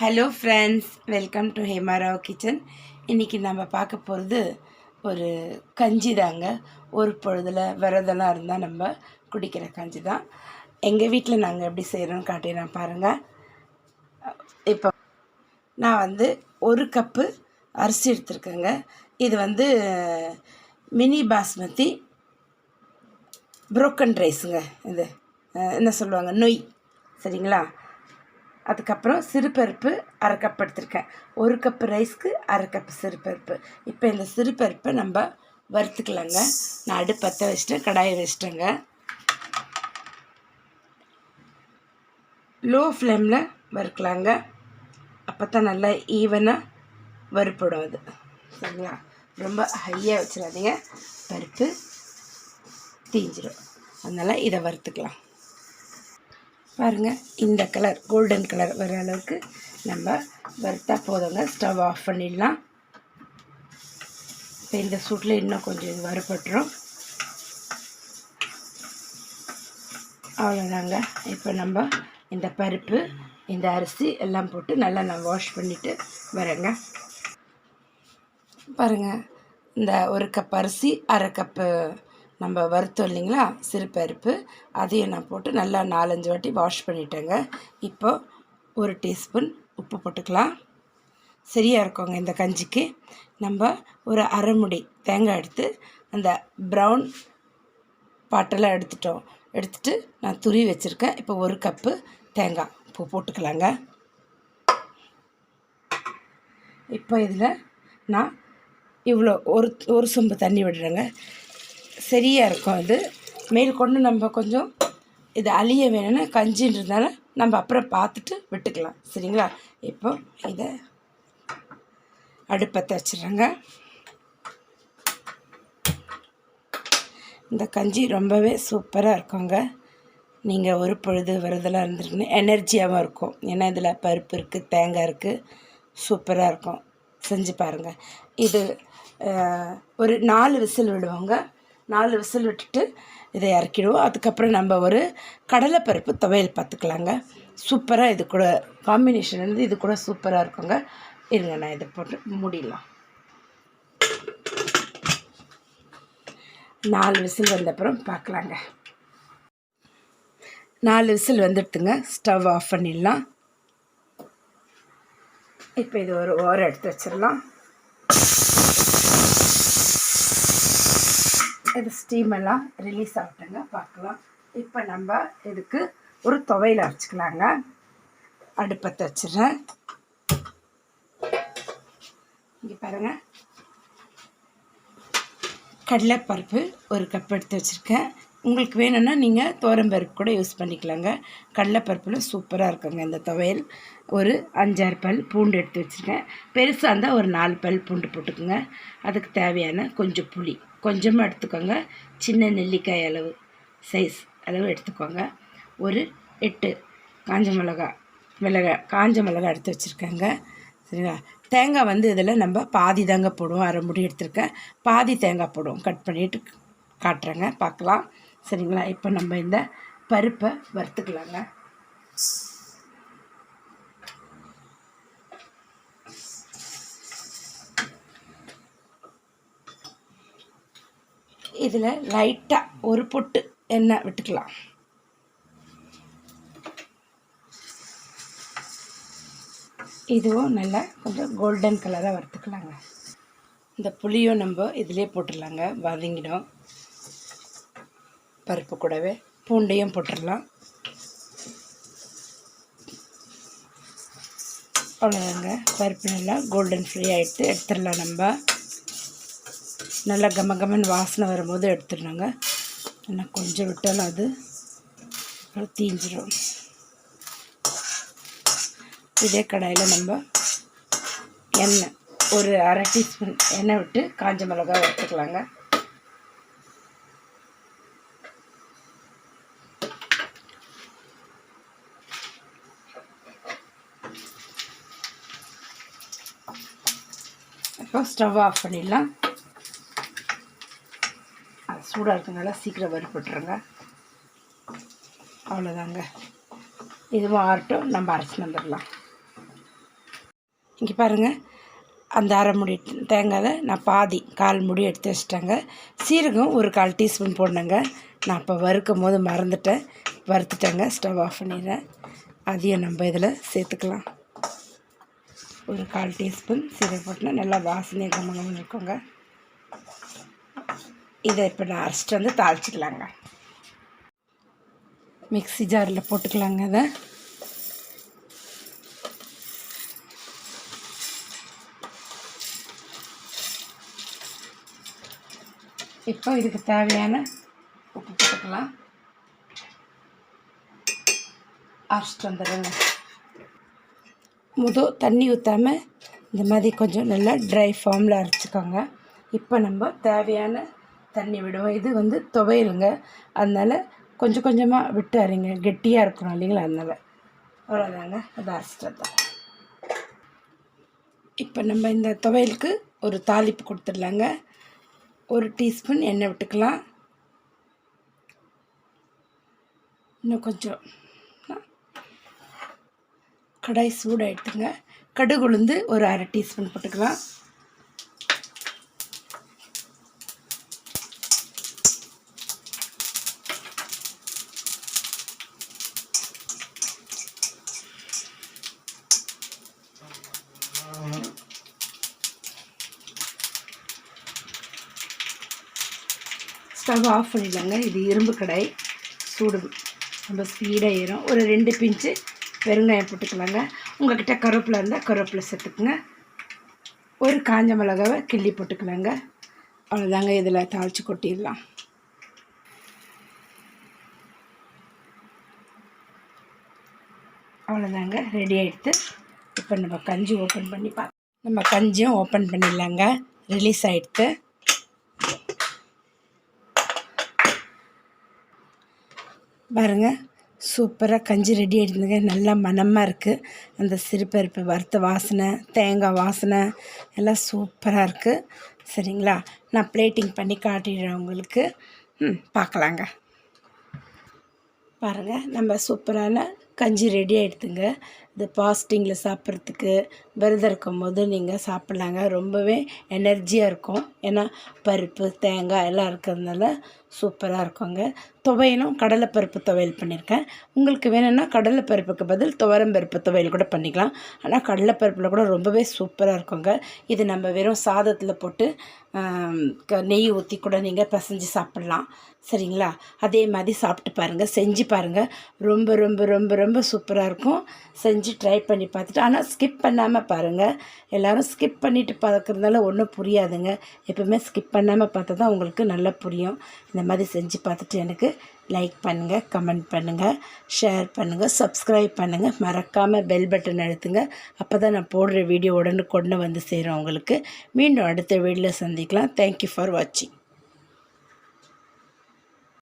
Hello friends welcome to Hemarao kitchen இன்றைக்கி நம்ம பார்க்க போகிறது ஒரு கஞ்சி தாங்க. ஒரு பொழுதில் விரதெல்லாம் இருந்தால் நம்ம குடிக்கிற கஞ்சி தான். எங்கள் வீட்டில் நாங்கள் எப்படி செய்கிறோன்னு காட்டிடுறோம் பாருங்கள் இப்போ நான் வந்து ஒரு கப்பு அரிசி எடுத்துருக்கேங்க. இது வந்து மினி பாஸ்மதி புரோக்கன் ரைஸுங்க இது. என்ன சொல்லுவாங்க? நொய். சரிங்களா? அதுக்கப்புறம் சிறுபருப்பு அரை கப் எடுத்திருக்கேன் ஒரு கப்பு ரைஸ்க்கு அரை கப்பு சிறுபருப்பு. இப்போ இந்த சிறுபருப்பை நம்ம வறுத்துக்கலாங்க. நான் அடுப்பற்ற வச்சிட்டேன் கடாயை வச்சிட்டேங்க. லோ ஃப்ளேமில் வறுக்கலாங்க. அப்போ தான் நல்லா ஈவனாக வறுப்படும் அது சரிங்களா? ரொம்ப ஹையாக வச்சிடாதீங்க. பருப்பு தீஞ்சிடும் அதனால் இதை வறுத்துக்கலாம். பாருங்கள் இந்த கலர் கோல்டன் கலர் வர அளவுக்கு நம்ம வறுத்தா போதுங்க. ஸ்டவ் ஆஃப் பண்ணிடலாம். இப்போ இந்த சூட்டில் இன்னும் கொஞ்சம் இது வறுபட்டுரும். அவ்வளோதாங்க இப்போ நம்ம இந்த பருப்பு இந்த அரிசி எல்லாம் போட்டு நல்லா நான் வாஷ் பண்ணிவிட்டு வரேங்க. பாருங்கள் இந்த ஒரு கப் அரிசி அரை கப்பு நம்ம வறுத்தோம் இல்லைங்களா? சிறுபருப்பு. அதையும் நான் போட்டு நல்லா நாலஞ்சு வாட்டி வாஷ் பண்ணிட்டேங்க. இப்போ ஒரு டீஸ்பூன் உப்பு போட்டுக்கலாம். சரியாக இருக்குங்க இந்த கஞ்சிக்கு. நம்ம ஒரு அரைமுடி தேங்காய் எடுத்து அந்த ப்ரௌன் பாட்டெல்லாம் எடுத்துட்டோம். எடுத்துகிட்டு நான் துருவி வச்சுருக்கேன். இப்போ ஒரு கப்பு தேங்காய் பூ போட்டுக்கலாங்க. இப்போ இதில் நான் இவ்வளோ ஒரு ஒரு சொம்பு தண்ணி விடுறேங்க. சரியாக இருக்கும் அது. மேல் கொண்டு நம்ம கொஞ்சம் இது அழிய வேணும்னா கஞ்சின்றதுனால நம்ம அப்புறம் பார்த்துட்டு விட்டுக்கலாம். சரிங்களா? இப்போ இதை அடுப்பை தச்சிடுறேங்க இந்த கஞ்சி ரொம்பவே சூப்பராக இருக்குங்க. நீங்கள் ஒரு பொழுது விரதெல்லாம் இருந்துருக்குன்னு எனர்ஜியாகவும் இருக்கும். ஏன்னா இதில் பருப்பு இருக்குது தேங்காய் இருக்குது சூப்பராக இருக்கும். செஞ்சு பாருங்கள் இது ஒரு நாலு விசில் விடுவாங்க. நாலு விசில் விட்டுட்டு இதை இறக்கிடுவோம். அதுக்கப்புறம் நம்ம ஒரு கடலைப்பருப்பு துவையல் பார்த்துக்கலாங்க. சூப்பராக இது கூட காம்பினேஷன் வந்து இது கூட சூப்பராக இருக்குங்க. இருங்க நான் இதை போட்டு மூடிடலாம். நாலு விசில் வந்த அப்புறம் பார்க்கலாங்க. நாலு விசில் வந்துடுத்துங்க ஸ்டவ் ஆஃப் பண்ணிடலாம். இப்போ இது ஒரு ஓரம் எடுத்து வச்சிடலாம். இது ஸ்டீமெல்லாம் ரிலீஸ் ஆகட்டுங்க பார்க்கலாம். இப்போ நம்ம இதுக்கு ஒரு துவையில் அரைச்சிக்கலாங்க. அடுப்பத்தை வச்சிடுறேன். இங்கே பாருங்கள் கடலைப்பருப்பு ஒரு கப் எடுத்து வச்சுருக்கேன். உங்களுக்கு வேணும்னா நீங்கள் பருப்பு கூட யூஸ் பண்ணிக்கலாங்க. கடலைப்பருப்பில் சூப்பராக இருக்குங்க இந்த துவையல். ஒரு அஞ்சாறு பல் பூண்டு எடுத்து வச்சுருக்கேன். பெருசாக இருந்தால் ஒரு நாலு பல் பூண்டு போட்டுக்கோங்க. அதுக்கு தேவையான கொஞ்சம் புளி. கொஞ்சமாக எடுத்துக்கோங்க. சின்ன நெல்லிக்காய் அளவு சைஸ் அளவு எடுத்துக்கோங்க. ஒரு எட்டு காஞ்ச மிளகா மிளகா காஞ்ச மிளகா எடுத்து வச்சுருக்கேங்க. சரிங்களா? தேங்காய் வந்து இதில் நம்ம பாதி தாங்க போடுவோம். அரை முடி எடுத்திருக்கேன். பாதி தேங்காய் போடுவோம். கட் பண்ணிட்டு காட்டுறேங்க. பார்க்கலாம். சரிங்களா? இப்போ நம்ம இந்த பருப்பை வறுத்துக்கலாங்க. இதில் லைட்டாக ஒரு பொட்டு எண்ணெய் விட்டுக்கலாம். இதுவும் நல்லா கொஞ்சம் கோல்டன் கலராக வறுத்துக்கலாங்க. இந்த புளியும் நம்ம இதிலே போட்டுடலாங்க. வதங்கிடும். பருப்பு கூடவே பூண்டையும் போட்டுடலாம். அவ்வளோதாங்க பருப்பு நல்லா கோல்டன் ஃப்ரீ ஆகிட்டு எடுத்துடலாம் நம்ம. நல்லா கம கமன்னு வாசனை வரும்போது எடுத்துடணுங்க. ஆனால் கொஞ்சம் விட்டாலும் அது அப்புறம் தீஞ்சிடும் இதே கடாயில் நம்ம எண்ணெய் ஒரு அரை டீஸ்பூன் எண்ணெய் விட்டு காஞ்ச மிளகாய் வறுத்துக்கலாங்க. இப்போ ஸ்டவ் ஆஃப் பண்ணிடலாம். அது சூடாக இருக்கனால சீக்கிரம் வறுப்பட்டுருங்க அவ்வளோதாங்க இதுவும் ஆறட்டும் நம்ம அரைச்சி வந்துடலாம். இங்கே பாருங்கள் அந்த அரை முடி தேங்காயை நான் பாதி கால் முடி எடுத்து வச்சிட்டேங்க. சீரகம் ஒரு கால் டீஸ்பூன் போடணுங்க. நான் இப்போ வறுக்கும் போது மறந்துட்டேன். வறுத்துட்டேங்க. ஸ்டவ் ஆஃப் பண்ணிடுறேன். அதையும் நம்ம இதில் சேர்த்துக்கலாம். ஒரு கால் டீஸ்பூன் சீரக போட்டுனா நல்லா வாசனை கம்மங்கம்னு இருக்குங்க. இதை இப்போ நான் அரைச்சிட்டு வந்து தாளிச்சிக்கலாங்க. மிக்ஸி ஜாரில் போட்டுக்கலாங்க அதை இப்போ இதுக்கு தேவையான உப்பு போட்டுக்கலாம். அரைச்சிட்டு வந்துடுங்க. முத தண்ணி ஊற்றாமல் இந்த மாதிரி கொஞ்சம் நல்லா ட்ரை ஃபார்மில் அரைச்சிக்கோங்க. இப்போ நம்ம தேவையான தண்ணி விடுவோம். இது வந்து துவையலுங்க. அதனால் கொஞ்சம் கொஞ்சமாக விட்டு அரைங்க. கெட்டியாக இருக்கணும் இல்லைங்களா? அதனால். அவ்வளோதாங்க அது அரைச்சிட்டு தான் இப்போ நம்ம இந்த துவையலுக்கு ஒரு தாளிப்பு கொடுத்துடலாங்க. ஒரு டீஸ்பூன் எண்ணெய் விட்டுக்கலாம். இன்னும் கொஞ்சம் கடாய் சூடாகிடுதுங்க கடுகு உளுந்து ஒரு அரை டீஸ்பூன் போட்டுக்கலாம். ஸ்டவ் ஆஃப் பண்ணிடலாங்க. இது இரும்பு கடாய். சூடு ரொம்ப ஸ்பீடாக ஏறும். ஒரு ரெண்டு பிஞ்சு பெருங்காயம் போட்டுக்கலாங்க. உங்கள்கிட்ட கருவேப்பிலை இருந்தால் கருவேப்பிலை சேர்த்துக்குங்க. ஒரு காஞ்ச மிளகாவை கிள்ளி போட்டுக்கலாங்க. அவ்வளோதாங்க இதில் தாளித்து கொட்டிடலாம். அவ்வளோதாங்க ரெடி ஆகிடுத்து இப்போ நம்ம கஞ்சி ஓப்பன் பண்ணி பார்க்கலாம் நம்ம கஞ்சியும் ஓப்பன் பண்ணிடலாங்க. ரிலீஸ் ஆகிடுத்து பாருங்க. சூப்பராக கஞ்சி ரெடி ஆகிடுதுங்க நல்லா மணமாக இருக்குது அந்த சிறுபருப்பு வறுத்த வாசனை தேங்காய் வாசனை எல்லாம் சூப்பராக இருக்குது சரிங்களா? நான் பிளேட்டிங் பண்ணி காட்டிடுறேன் உங்களுக்கு. ம் பார்க்கலாங்க. பாருங்கள் நம்ம சூப்பரான கஞ்சி ரெடி ஆகிடுதுங்க இந்த பாஸ்டிங்கில் சாப்பிட்றதுக்கு விரதம் இருக்கும் போது நீங்கள் சாப்பிட்லாங்க. ரொம்பவே எனர்ஜியாக இருக்கும். ஏன்னா பருப்பு தேங்காய் எல்லாம் இருக்கிறதுனால சூப்பராக இருக்குங்க. துவையலும் கடலைப்பருப்பு துவையல் பண்ணியிருக்கேன். உங்களுக்கு வேணும்னா கடலைப்பருப்புக்கு பதில் துவரம்பருப்பு துவையல் கூட பண்ணிக்கலாம். ஆனால் கடலைப்பருப்பில் கூட ரொம்பவே சூப்பராக இருக்குங்க. இது நம்ம வெறும் சாதத்தில் போட்டு நெய் ஊற்றி கூட நீங்கள் பிசைஞ்சு சாப்பிட்லாம். சரிங்களா? அதே மாதிரி சாப்பிட்டு பாருங்கள் செஞ்சு பாருங்கள் ரொம்ப ரொம்ப ரொம்ப ரொம்ப சூப்பராக இருக்கும். செஞ்சு செஞ்சு ட்ரை பண்ணி பார்த்துட்டு ஆனால் ஸ்கிப் பண்ணாமல் பாருங்கள் எல்லோரும் ஸ்கிப் பண்ணிவிட்டு பார்க்குறதுனால ஒன்றும் புரியாதுங்க. எப்பவுமே ஸ்கிப் பண்ணாமல் பார்த்தா தான் உங்களுக்கு நல்லா புரியும். இந்த மாதிரி செஞ்சு பார்த்துட்டு எனக்கு லைக் பண்ணுங்கள் கமெண்ட் பண்ணுங்கள் ஷேர் பண்ணுங்கள் சப்ஸ்கிரைப் பண்ணுங்கள் மறக்காமல் பெல் பட்டன் அழுத்துங்க. அப்போ தான் நான் போடுற வீடியோ உடனே கொண்டு வந்து சேரும் உங்களுக்கு. மீண்டும் அடுத்த வீடியோவில் சந்திக்கலாம். தேங்க்யூ ஃபார் வாட்சிங்